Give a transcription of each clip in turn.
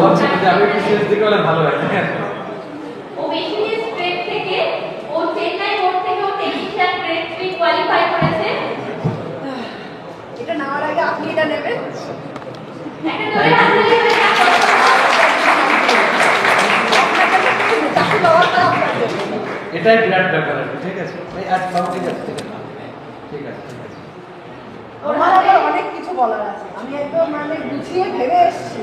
ভাবছে যে আমি একটু শেষ দিকে হলে ভালো হয় ও মেশিনের স্ট্রেট থেকে ও চেন্নাই বোর্ড থেকে ও টেকনিশিয়ান গ্রেড 3 কোয়ালিফাই করেছে এটা নেওয়ার আগে আপনি এটা নেবেন। একটা। এটাই বিরাট ব্যাপার আর ঠিক আছে? আজ ঠিক আছে ঠিক আছে। ঠিক আছে অনেক কিছু বলার আছে। আমি একদম মানে গুছিয়ে ভেবে এসেছি।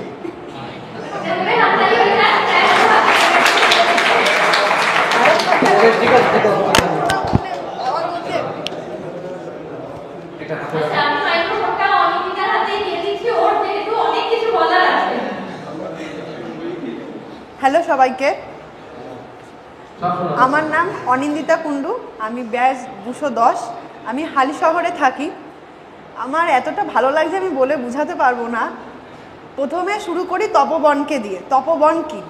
হ্যালো সবাইকে। আমার নাম অনিন্দিতা কুণ্ডু আমি ব্যাস দুশো দশ। আমি হালি শহরে থাকি। আমার এতটা ভালো লাগছে আমি বলে বোঝাতে পারব না। প্রথমে শুরু করি তপবনকে দিয়ে। তপবন কি?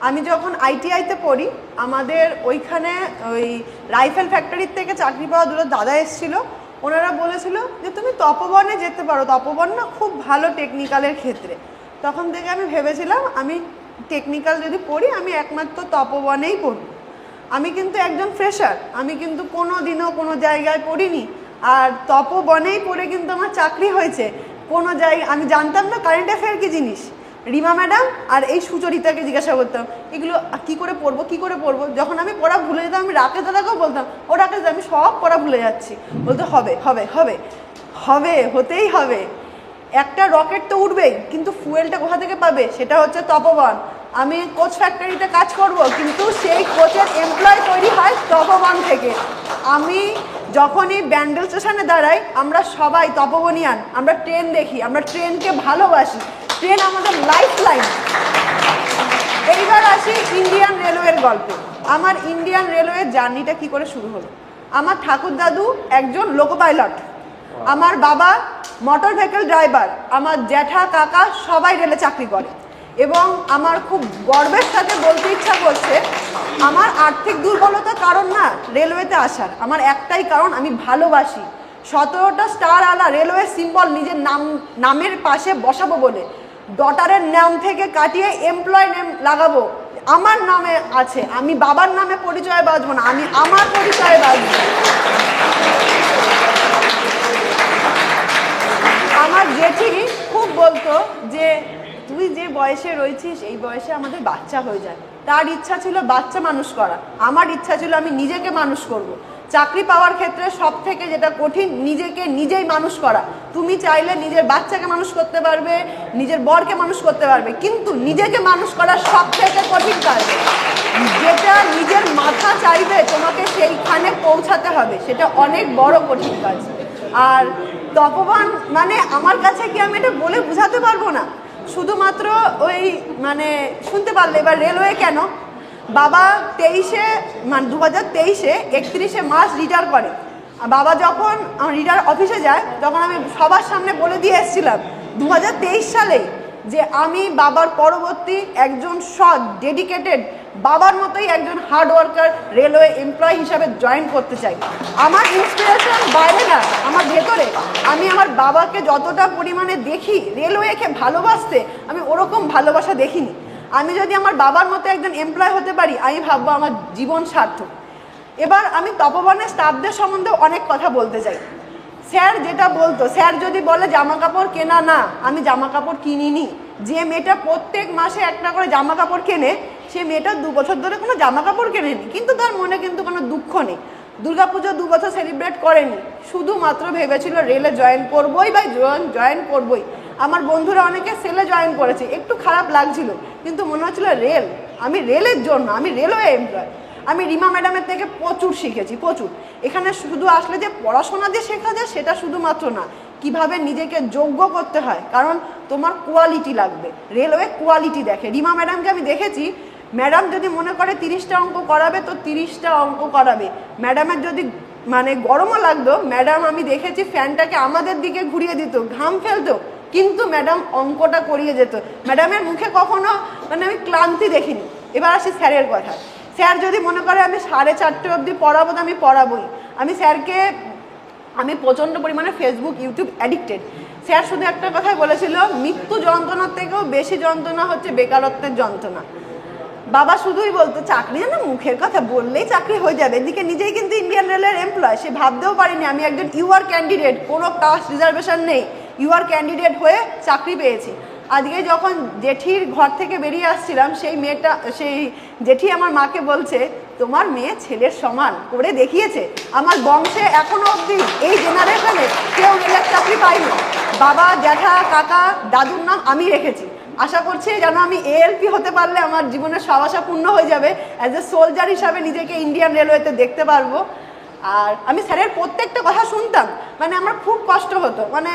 আমি যখন আইটিআইতে পড়ি, আমাদের ওইখানে ওই রাইফেল ফ্যাক্টরির থেকে চাকরি পাওয়া দুটো দাদা এসেছিল। ওনারা বলেছিল যে, তুমি তপবনে যেতে পারো। তপবন না খুব ভালো টেকনিক্যালের ক্ষেত্রে। তখন থেকে আমি ভেবেছিলাম, আমি টেকনিক্যাল যদি পড়ি, আমি একমাত্র তপবনেই পড়ব। আমি কিন্তু একজন ফ্রেশার আমি কিন্তু কোনো দিনও কোনো জায়গায় পড়িনি। আর তপবনেই পড়ে কিন্তু আমার চাকরি হয়েছে। কোনো জায়গায় আমি জানতাম না কারেন্ট অ্যাফেয়ার কী জিনিস। রিমা ম্যাডাম আর এই সুচরিতাকে জিজ্ঞাসা করতাম, এগুলো কি করে পড়ব, কি করে পড়ব? যখন আমি পড়া ভুলে যেতাম, আমি রাকেশ দাদাকেও বলতাম, ও রাকেশ আমি সব পড়া ভুলে যাচ্ছি। বলতো, হবে হবে হবে হবে, হতেই হবে। একটা রকেট তো উঠবেই, কিন্তু ফুয়েলটা কোথা থেকে পাবে? সেটা হচ্ছে তপবন। আমি কোচ ফ্যাক্টরিতে কাজ করব, কিন্তু সেই কোচের এমপ্লয় তৈরি হয় তপবন থেকে। আমি যখনই ব্যান্ডেল স্টেশনে দাঁড়াই আমরা সবাই তপবনিয়ান আমরা ট্রেন দেখি আমরা ট্রেনকে ভালোবাসি। ট্রেন আমাদের লাইফ লাইন এইবার আসি ইন্ডিয়ান রেলওয়ের গল্প। আমার ইন্ডিয়ান রেলওয়ের জার্নিটা কি করে শুরু হলো? আমার ঠাকুর দাদু একজন লোকো পাইলট আমার বাবা মোটর ভেহিকেল ড্রাইভার আমার জ্যাঠা কাকা সবাই রেলে চাকরি করে। এবং আমার খুব গর্বের সাথে বলতে ইচ্ছা করছে, আমার আর্থিক দুর্বলতার কারণ না রেলওয়েতে আসার। আমার একটাই কারণ, আমি ভালোবাসি। সতেরোটা স্টার আলা রেলওয়ে সিম্বল নিজের নাম, নামের পাশে বসাবো বলে ডটারের নাম থেকে কাটিয়ে এমপ্লয় নেম লাগাবো, আমার নামে আছে। আমি বাবার নামে পরিচয় বাঁচবো না, আমি আমার পরিচয় বাঁচবো আমার জেঠি খুব বলতো যে তুই যে বয়সে রয়েছিস, এই বয়সে আমাদের বাচ্চা হয়ে যায়। তার ইচ্ছা ছিল বাচ্চা মানুষ করা। আমার ইচ্ছা ছিল আমি নিজেকে মানুষ করব। চাকরি পাওয়ার ক্ষেত্রে সব থেকে যেটা কঠিন, নিজেকে নিজেই মানুষ করা। তুমি চাইলে নিজের বাচ্চাকে মানুষ করতে পারবে, নিজের বরকে মানুষ করতে পারবে, কিন্তু নিজেকে মানুষ করা সব থেকে কঠিন কাজ। যেটা নিজের মাথা চাইবে, তোমাকে সেইখানে পৌঁছাতে হবে। সেটা অনেক বড় কঠিন কাজ। আর তপবান মানে আমার কাছে কি আমি এটা বলে বোঝাতে পারব না? শুধুমাত্র ওই মানে শুনতে পারলে, এবার রেলওয়ে কেন? বাবা তেইশে মানে দু হাজার তেইশে একত্রিশে মার্চ রিটায়ার করে। বাবা যখন রিটায়ার অফিসে যায়, তখন আমি সবার সামনে বলে দিয়ে এসেছিলাম দু হাজার তেইশ সালে যে আমি বাবার পরবর্তী একজন সৎ ডেডিকেটেড বাবার মতোই একজন হার্ড ওয়ার্কার রেলওয়ে এমপ্লয় হিসাবে জয়েন করতে চাই। আমার ইন্সপিরেশন বাইরে না, আমার ভেতরে। আমি আমার বাবাকে যতটা পরিমাণে দেখি রেলওয়েকে ভালোবাসতে, আমি ওরকম ভালোবাসা দেখিনি। আমি যদি আমার বাবার মতো একজন এমপ্লয় হতে পারি, আমি ভাববো আমার জীবন সার্থক। এবার আমি তপবনের স্টাফদের সম্বন্ধে অনেক কথা বলতে চাই। স্যার যেটা বলতো, স্যার যদি বলে জামা কাপড় কেনা না, আমি জামা কাপড় কিনিনি। যে মেয়েটা প্রত্যেক মাসে একটা করে জামা কাপড় কেনে, সে মেয়েটা দু বছর ধরে কোনো জামা কাপড় কেনেনি। কিন্তু তার মনে কিন্তু কোনো দুঃখ নেই। দুর্গাপুজো দু বছর সেলিব্রেট করেনি। শুধুমাত্র ভেবেছিল রেলে জয়েন করবই বা জয়েন করবই। আমার বন্ধুরা অনেকে সেলে জয়েন করেছে। একটু খারাপ লাগছিল, কিন্তু মনে হচ্ছিল রেল আমি রেলের জন্য, আমি রেলওয়ে এমপ্লয় আমি রিমা ম্যাডামের থেকে প্রচুর শিখেছি, প্রচুর। এখানে শুধু আসলে যে পড়াশোনা যে শেখা যায় সেটা শুধুমাত্র না, কীভাবে নিজেকে যোগ্য করতে হয়, কারণ তোমার কোয়ালিটি লাগবে রেলওয়ে কোয়ালিটি দেখে। রিমা ম্যাডামকে আমি দেখেছি, ম্যাডাম যদি মনে করে তিরিশটা অঙ্ক করাবে তো তিরিশটা অঙ্ক করাবে। ম্যাডামের যদি মানে গরমও লাগতো, ম্যাডাম আমি দেখেছি ফ্যানটাকে আমাদের দিকে ঘুরিয়ে দিত, ঘাম ফেলতো, কিন্তু ম্যাডাম অঙ্কটা করিয়ে যেত। ম্যাডামের মুখে কখনো মানে আমি ক্লান্তি দেখিনি। এবার আসি স্যারের কথা। স্যার যদি মনে করে আমি সাড়ে চারটে অবধি পড়াবো, তো আমি পড়াবোই। আমি স্যারকে, আমি প্রচণ্ড পরিমাণে ফেসবুক ইউটিউব অ্যাডিক্টেড স্যার শুধু একটা কথাই বলেছিল, মৃত্যু যন্ত্রণার থেকেও বেশি যন্ত্রণা হচ্ছে বেকারত্বের যন্ত্রণা। বাবা শুধুই বলতো, চাকরি না মুখের কথা বললেই চাকরি হয়ে যাবে। এদিকে নিজেই কিন্তু ইন্ডিয়ান রেলের এমপ্লয় সে ভাবতেও পারিনি, আমি একজন ইউআর ক্যান্ডিডেট কোনো কাস্ট রিজার্ভেশন নেই। ইউআর ক্যান্ডিডেট হয়ে চাকরি পেয়েছি। আজকে যখন জেঠির ঘর থেকে বেরিয়ে আসছিলাম, সেই মেয়েটা, সেই জেঠি আমার মাকে বলছে, তোমার মেয়ে ছেলের সমান করে দেখিয়েছে। আমার বংশে এখনও অবধি এই জেনারেশনে কেউ রেলের চাকরি পায়নি। বাবা, জ্যাঠা, কাকা, দাদুর নাম আমি রেখেছি। আশা করছি যেন আমি এএলপি হতে পারলে আমার জীবনের সব আশা পূর্ণ হয়ে যাবে। অ্যাজ এ সোলজার হিসাবে নিজেকে ইন্ডিয়ান রেলওয়েতে দেখতে পারব। আর আমি স্যারের প্রত্যেকটা কথা শুনতাম। মানে আমার খুব কষ্ট হতো। মানে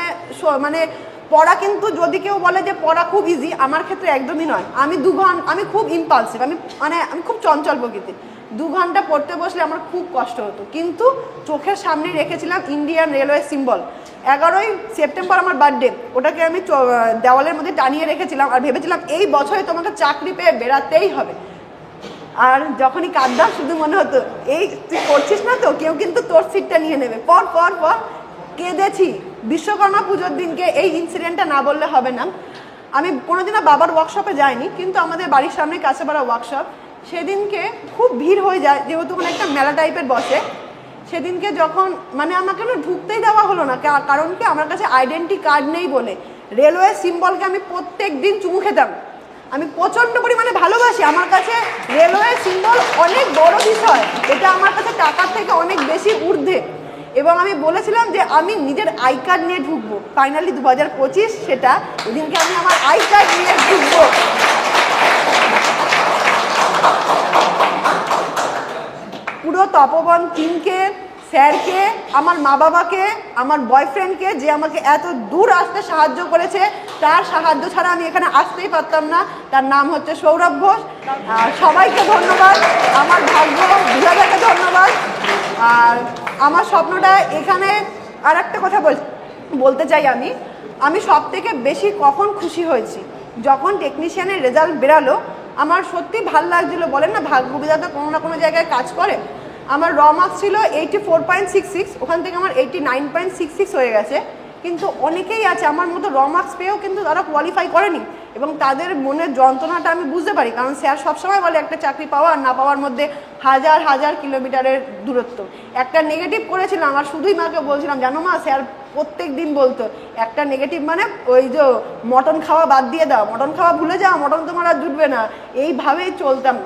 মানে পড়া কিন্তু যদি কেউ বলে যে পড়া খুব ইজি আমার ক্ষেত্রে একদমই নয়। আমি দু ঘণ্টা আমি খুব ইম্পালসিভ আমি মানে আমি খুব চঞ্চল প্রকৃতি দু ঘণ্টা পড়তে বসলে আমার খুব কষ্ট হতো। কিন্তু চোখের সামনে রেখেছিলাম ইন্ডিয়ান রেলওয়ে সিম্বল এগারোই সেপ্টেম্বর আমার বার্থডে ওটাকে আমি দেওয়ালের মধ্যে টানিয়ে রেখেছিলাম আর ভেবেছিলাম এই বছরে তোমাকে চাকরি পেয়ে বেরাতেই হবে। আর যখনই কাঁদতাম, শুধু মনে হতো, এই, তুই করছিস না তো? কেউ কিন্তু তোর সিটটা নিয়ে নেবে। পর পর পর কেঁদেছি। বিশ্বকর্মা পুজোর দিনকে এই ইনসিডেন্টটা না বললে হবে না। আমি কোনোদিনও বাবার ওয়ার্কশপে যাইনি, কিন্তু আমাদের বাড়ির সামনে কাছে পাড়া ওয়ার্কশপ সেদিনকে খুব ভিড় হয়ে যায়, যেহেতু ওখানে একটা মেলা টাইপের বসে। সেদিনকে যখন মানে আমাকে না ঢুকতেই দেওয়া হলো না কারণ কি আমার কাছে আইডেন্টি কার্ড নেই বলে। রেলওয়ে সিম্বলকে আমি প্রত্যেক দিন চুমু খেতাম। আমি প্রচণ্ড পরিমাণে ভালোবাসি। আমার কাছে রেলওয়ে সিম্বল অনেক বড় বিষয়। এটা আমার কাছে টাকার থেকে অনেক বেশি ঊর্ধ্বে। এবং আমি বলেছিলাম যে আমি নিজের আই কার্ড নিয়ে ঢুকবো। ফাইনালি দু হাজার পঁচিশ সেটা, এদিনকে আমি আমার আই কার্ড নিয়ে ঢুকবো। পুরো তপবন টিমকে স্যারকে, আমার মা বাবাকে, আমার বয়ফ্রেন্ডকে যে আমাকে এত দূর আসতে সাহায্য করেছে, তার সাহায্য ছাড়া আমি এখানে আসতেই পারতাম না। তার নাম হচ্ছে সৌরভ ঘোষ। সবাইকে ধন্যবাদ। আমার ভাগ্য বিধাতাকে ধন্যবাদ। আর আমার স্বপ্নটা এখানে আর একটা কথা বল- বলতে চাই আমি। আমি সব থেকে বেশি কখন খুশি হয়েছি? যখন টেকনিশিয়ানের রেজাল্ট বেরালো, আমার সত্যি ভালো লাগছিল। বলেন না, ভাগ্য বিধাতা কোনো না কোনো জায়গায় কাজ করে। আমার র মার্কস ছিল eighty four point six six ওখান থেকে আমার eighty nine point six six হয়ে গেছে। কিন্তু অনেকেই আছে, আমার মতো র মার্কস পেয়েও কিন্তু তারা কোয়ালিফাই করেনি। এবং তাদের মনের যন্ত্রণাটা আমি বুঝতে পারি, কারণ স্যার সবসময় বলে একটা চাকরি পাওয়া আর না পাওয়ার মধ্যে হাজার হাজার কিলোমিটারের দূরত্ব। একটা নেগেটিভ করেছিলাম, আর শুধুই মাকে বলছিলাম, জানো মা, স্যার প্রত্যেক দিন বলতো, একটা নেগেটিভ মানে ওই যে মটন খাওয়া বাদ দিয়ে দাও, মটন খাওয়া ভুলে যাও, মটন তোমার আর জুটবে না। এইভাবেই চলতাম।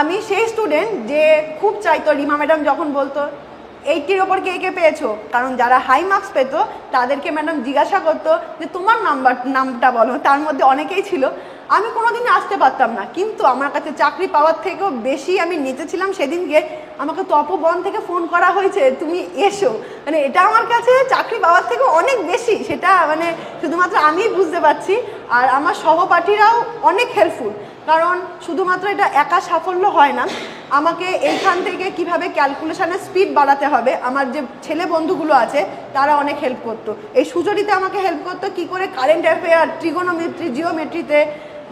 আমি সেই স্টুডেন্ট যে খুব চাইতো, রিমা ম্যাডাম যখন বলতো এইটির ওপর কে কে পেয়েছ? কারণ যারা হাই মার্কস পেতো, তাদেরকে ম্যাডাম জিজ্ঞাসা করতো যে তোমার নাম্বার নামটা বলো। তার মধ্যে অনেকেই ছিল। আমি কোনোদিনই আসতে পারতাম না। কিন্তু আমার কাছে চাকরি পাওয়ার থেকেও বেশি আমি নেচেছিলাম সেদিনকে। আমাকে তপবন থেকে ফোন করা হয়েছে, তুমি এসো। মানে এটা আমার কাছে চাকরি পাওয়ার থেকেও অনেক বেশি। সেটা মানে শুধুমাত্র আমিই বুঝতে পারছি। আর আমার সহপাঠীরাও অনেক হেল্পফুল কারণ শুধুমাত্র এটা একা সাফল্য হয় না আমাকে এইখান থেকে কীভাবে ক্যালকুলেশনের স্পিড বাড়াতে হবে, আমার যে ছেলে বন্ধুগুলো আছে, তারা অনেক হেল্প করতো। এই সুচরিতে আমাকে হেল্প করতো কি করে কারেন্ট অ্যাফেয়ার ট্রিগোনোমেট্রি জিওমেট্রিতে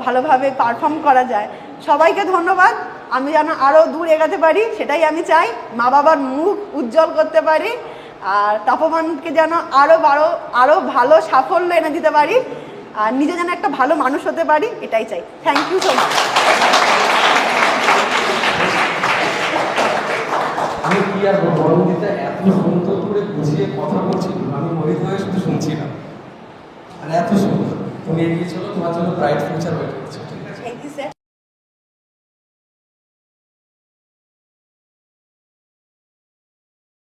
ভালোভাবে পারফর্ম করা যায়। সবাইকে ধন্যবাদ, আমি যেন আরও দূর এগাতে পারি, সেটাই আমি চাই মা বাবার মুখ উজ্জ্বল করতে পারি, আর তপমানকে যেন আরও বারো আরও ভালো সাফল্য এনে দিতে পারি, আর নিজে যেন একটা ভালো মানুষ হতে পারি, এটাই চাই। থ্যাংক ইউ সো মাচ কি আর পরবর্তীতে এত সুন্দর করে বুঝিয়ে কথা বলছিল আমি মোহিত হয়ে শুধু শুনছিলাম। আর এত সুন্দর। তুমি এগিয়ে চলো, তোমার জন্য ব্রাইট ফিউচার ওয়েট করছে।